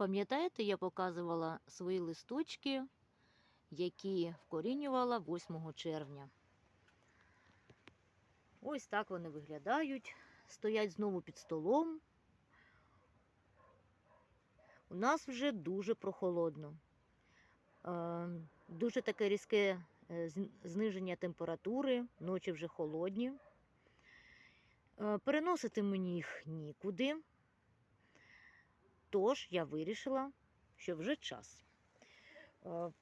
Пам'ятаєте, я показувала свої листочки, які вкорінювала 8 червня. Ось так вони виглядають. Стоять знову під столом. У нас вже дуже прохолодно. Е, Дуже таке різке е, зниження температури, ночі вже холодні. Е, Переносити мені їх нікуди. Тож я вирішила, що вже час. Е,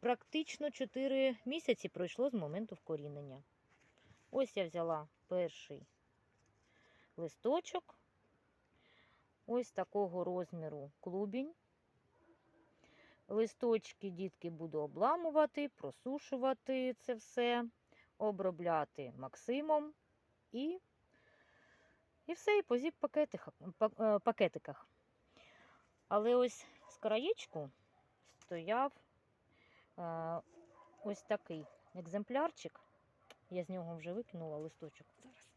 Практично 4 місяці пройшло з моменту вкорінення. Ось я взяла перший листочок. Ось такого розміру клубінь. Листочки дітки буду обламувати, просушувати це все, обробляти Максимом і, і все, і по па- е, пакетиках. Але ось з краєчку стояв е, ось такий екземплярчик. Я з нього вже викинула листочок. Зараз.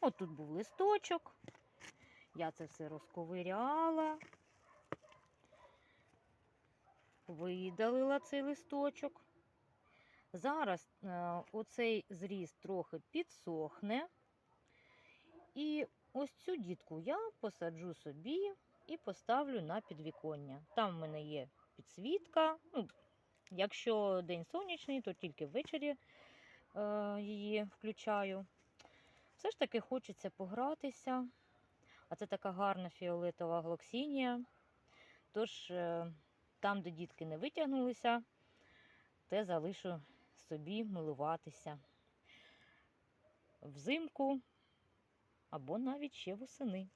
От тут був листочок. Я це все розковиряла. Видалила цей листочок. Зараз е, оцей зріз трохи підсохне. І ось цю дітку я посаджу собі і поставлю на підвіконня. Там в мене є підсвітка. Ну, якщо день сонячний, то тільки ввечері е, її включаю. Все ж таки хочеться погратися. А це така гарна фіолетова глоксінія. Тож е, там, де дітки не витягнулися, те залишу собі милуватися взимку або навіть ще восени.